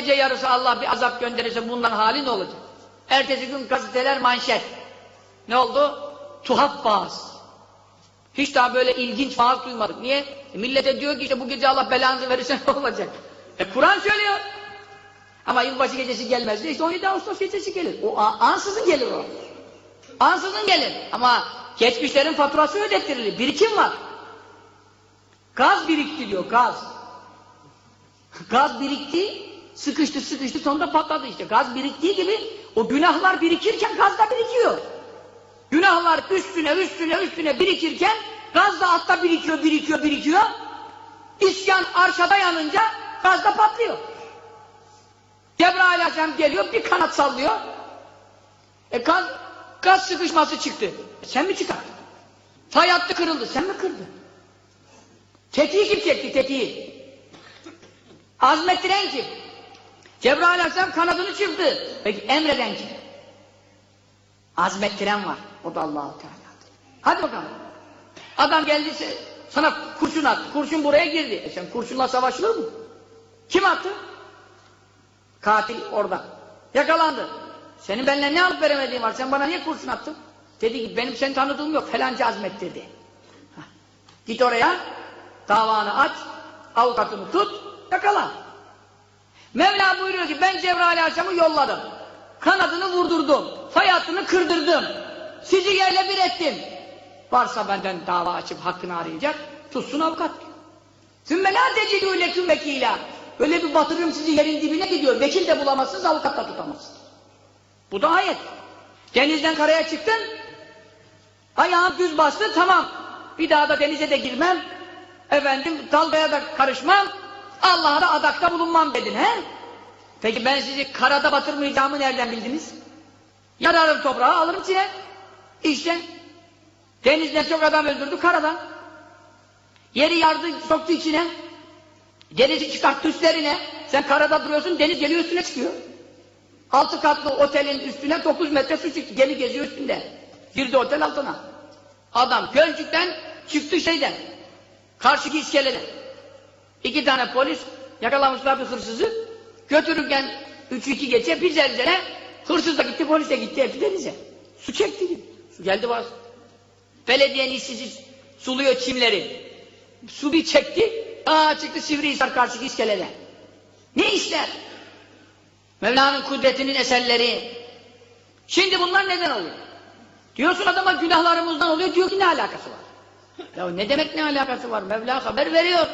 gece yarısı Allah bir azap gönderirse bundan hali ne olacak? Ertesi gün gazeteler manşet. Ne oldu? Tuhaf vaaz. Hiç daha böyle ilginç vaaz duymadık. Niye? E millete diyor ki işte bu gece Allah belanızı verirse ne olacak? E Kur'an söylüyor. Ama yılbaşı gecesi gelmez işte 17 Ağustos gecesi gelir. O ansızın gelir o. Ansızın gelir. Ama geçmişlerin faturası ödettirilir. Birikim var. Gaz birikti diyor, gaz. Gaz birikti, sıkıştı sıkıştı sonunda patladı işte. Gaz biriktiği gibi o günahlar birikirken gaz da birikiyor. Günahlar üstüne üstüne üstüne birikirken gaz da altta birikiyor, birikiyor, birikiyor. İsyan arşada yanınca gaz da patlıyor. Cebrail Aleyhisselam geliyor, bir kanat sallıyor. E gaz, gaz sıkışması çıktı. E sen mi çıkarttın? Fay hattı kırıldı, sen mi kırdın? Tetiği kim çekti, tetiği? Azmettiren kim? Cebrail Aleyhisselam kanadını çırptı. Peki emreden kim? Azmettiren var. O da Allah-u Teala'dır. Hadi bakalım. Adam geldi sana kurşun attı. Kurşun buraya girdi. E sen kurşunla savaşılır mı? Kim attı? Katil orada. Yakalandı. Senin benimle ne alıp veremediğin var. Sen bana niye kurşun attın? Dedi ki benim seni tanıdığım yok. Felancı azmettirdi. Hah. Git oraya. Davanı aç. Avukatını tut. Yakala. Mevla buyuruyor ki ben Cebrail Aleyhisselam'ı yolladım. Kanadını vurdurdum. Fay hattını kırdırdım. Sizi yerle bir ettim. Varsa benden dava açıp hakkını arayacak. Tutsun avukat. Sümme la tecidû leküm. Öyle bir batırırım sizi yerin dibine gidiyor. Vekil de bulamazsınız, avukat da tutamazsınız. Bu da ayet. Denizden karaya çıktın, ayağın düz bastı, tamam. Bir daha da denize de girmem, efendim dalgaya da karışmam, Allah'a da adakta bulunmam dedin he? Peki ben sizi karada batırmayacağımı nereden bildiniz? Yararım toprağı, alırım içine. İşte denizden çok adam öldürdü karadan. Yeri yardı, soktu içine. Denizi çıkarttı üstlerine. Sen karada duruyorsun, deniz geliyor üstüne çıkıyor. Altı katlı otelin üstüne 9 metre su çıktı. Gemi geziyor üstünde. Girdi otel altına. Adam Gölcük'ten çıktı şeyden. Karşıki iskeleden. İki tane polis yakalamışlar bir hırsızı. Götürürken 3-2 geçe bir zelzele hırsız da gitti, polis de gitti hepsi denize. Su çekti. Su geldi var. Belediyenin işsiz suluyor çimleri. Su bir çekti. Aa çıktı Sivrihisar karşıki iskeleden. Ne işler? Mevla'nın kudretinin eserleri. Şimdi bunlar neden oluyor? Diyorsun adama günahlarımızdan oluyor, diyor ki ne alakası var? Ya ne demek ne alakası var? Mevla haber veriyor.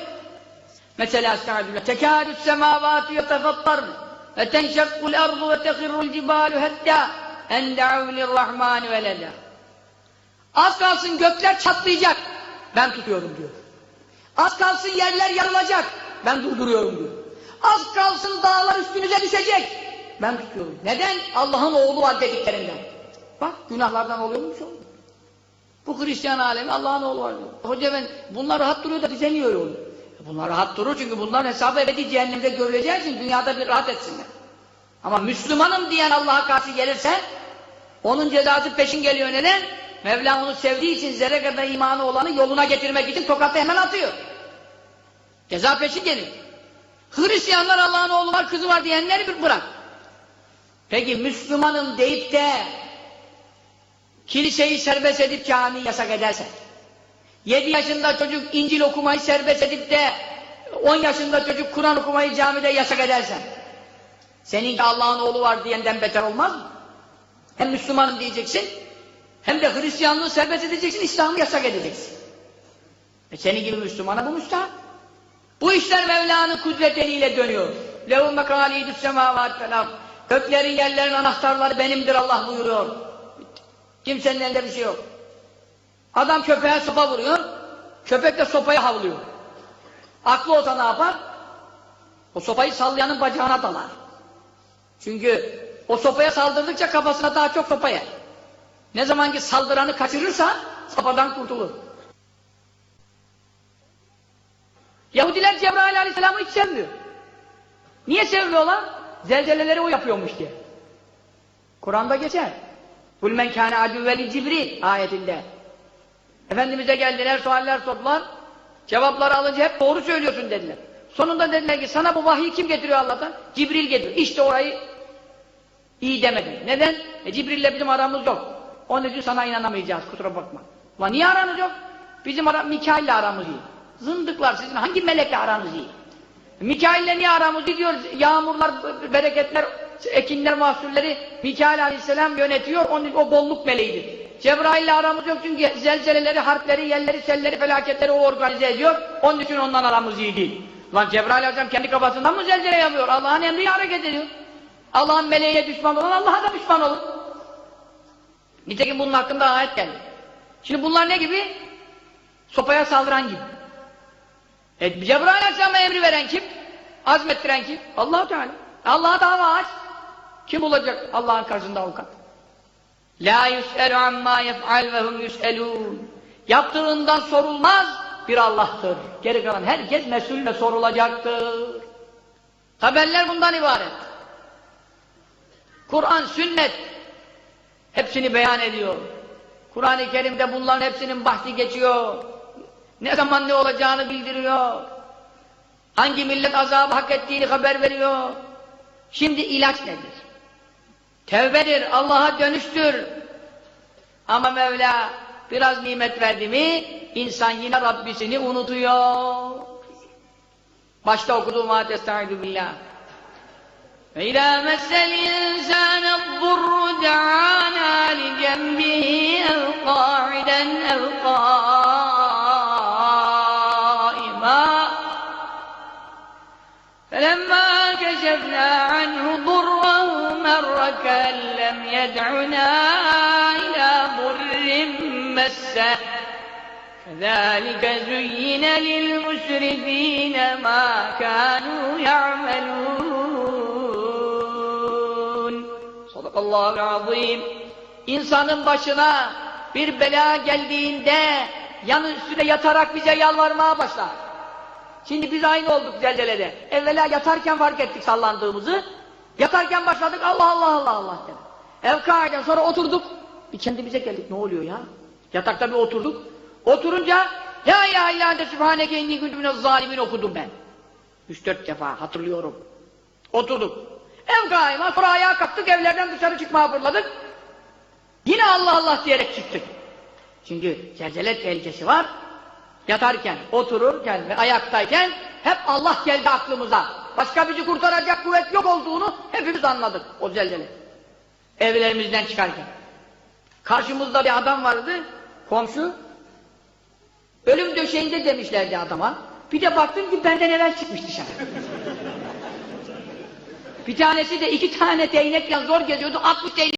Mesela estağfirullah. Tekâdü semâvâtu yetefattarn ve tenşekkul ardu ve tehirrul cibâlu hattâ en da'u lirrahmâni veleda. Az kalsın gökler çatlayacak. Ben tutuyorum diyor. Az kalsın yerler yarılacak. Ben durduruyorum diyor. Az kalsın dağlar üstünüze düşecek. Ben tutuyorum. Neden? Allah'ın oğlu var dediklerinden. Bak günahlardan oluyormuş o. Bu Hristiyan alemi Allah'ın oğlu var diyor. Hoca ben bunlar rahat duruyor da bize niye oluyor? Bunlar rahat durur çünkü bunların hesabı ebedi cehennemde görüleceği için dünyada bir rahat etsinler. Ama Müslümanım diyen Allah'a karşı gelirse onun cezası peşin geliyor neden? Mevla onu sevdiği için zerre kadar imanı olanı yoluna getirmek için tokatı hemen atıyor. Ceza peşin gelir. Hristiyanlar Allah'ın oğlu var, kızı var diyenleri bir bırak. Peki Müslümanım deyip de kiliseyi serbest edip cami yasak edersen, 7 yaşında çocuk İncil okumayı serbest edip de 10 yaşında çocuk Kur'an okumayı camide yasak edersen, senin Allah'ın oğlu var diyenden beter olmaz mı? Hem Müslümanım diyeceksin, hem de Hristiyanlığı serbest edeceksin, İslam'ı yasak edeceksin. E senin gibi Müslümana bu müstahak. Bu işler Mevla'nın kudret eliyle dönüyor. لَهُمْ مَكَالِيدُ السَّمَاوَاتِ فَالْاَرْضِ Göklerin yerlerin anahtarları benimdir Allah buyuruyor. Kimsenin elinde bir şey yok. Adam köpeğe sopa vuruyor, köpek de sopaya havlıyor. Aklı olsa ne yapar? O sopayı sallayanın bacağına dalar. Çünkü o sopaya saldırdıkça kafasına daha çok sopa yer. Ne zaman ki saldıranı kaçırırsa sopadan kurtulur. Yahudiler Cebrail Aleyhisselam'ı hiç sevmiyor. Niye sevmiyorlar? Zelzeleleri o yapıyormuş diye. Kur'an'da geçer. Kul men kâne adüvveli Cibril ayetinde. Efendimiz'e geldiler, sualler sordular. Cevapları alınca hep doğru söylüyorsun dediler. Sonunda dediler ki sana bu vahyi kim getiriyor Allah'tan? Cibril getiriyor. İşte orayı iyi demedim. Neden? E Cibril'le bizim aramız yok. Onun için sana inanamayacağız kusura bakma. Ulan niye aranız yok? Bizim ara Mikail'le aramız iyi. Zındıklar sizin hangi melekle aranız iyi? Mikail'le niye aramız iyi diyor? Yağmurlar, bereketler, ekinler, mahsulleri Mikail aleyhisselam yönetiyor. Onun, o bolluk meleğidir. Cebrail'le aramız yok çünkü zelzeleleri, harpleri, yerleri, selleri, felaketleri o organize ediyor. Onun için ondan aramız iyi değil. Lan Cebrail aleyhisselam kendi kafasından mı zelzele yapıyor? Allah'ın emriyle hareket ediyor. Allah'ın meleğine düşman olan Allah'a da düşman olur. Nitekim bunun hakkında ayet geldi. Şimdi bunlar ne gibi? Sopaya saldıran gibi. E, Cebrail Aleyhisselam'a emri veren kim? Azmettiren kim? allah Teala. Allah'a dava aç. Kim olacak Allah'ın karşısında avukat? La yus'elu amma yef'al ve hum yus'elûn. Yaptığından sorulmaz bir Allah'tır. Geri kalan herkes mesul ve sorulacaktır. Haberler bundan ibaret. Kur'an, sünnet hepsini beyan ediyor. Kur'an-ı Kerim'de bunların hepsinin bahsi geçiyor. Ne zaman ne olacağını bildiriyor. Hangi millet azabı hak ettiğini haber veriyor. Şimdi ilaç nedir? Tevbedir, Allah'a dönüştür. Ama Mevla biraz nimet verdi mi insan yine Rabbisini unutuyor. Başta okuduğum ayet estaizu billah. فإذا مس الإنسان الضر دعانا يدعنا إلى ضر مسه كذلك زين للمسرفين ما كانوا يعملون صدق الله العظيم İnsanın başına bir bela geldiğinde yanı üstüne yatarak bize yalvarmaya başlar. Şimdi biz aynı olduk zelzelede. Evvela yatarken fark ettik sallandığımızı. Yatarken başladık Allah Allah Allah Allah dedi. Evkaiden sonra oturduk. Bir kendimize geldik ne oluyor ya? Yatakta bir oturduk. Oturunca Ya ya illa ente sübhaneke inni kuntu zalimin okudum ben. Üç dört defa hatırlıyorum. Oturduk. Ev kaima sonra ayağa kalktık evlerden dışarı çıkmaya fırladık. Yine Allah Allah diyerek çıktık. Çünkü zelzele tehlikesi var. Yatarken, otururken ve ayaktayken hep Allah geldi aklımıza. Başka bizi kurtaracak kuvvet yok olduğunu hepimiz anladık o zelzele. Evlerimizden çıkarken. Karşımızda bir adam vardı, komşu. Ölüm döşeğinde demişlerdi adama. Bir de baktım ki benden evvel çıkmış dışarı. bir tanesi de iki tane değnekle zor geziyordu, 60 değnek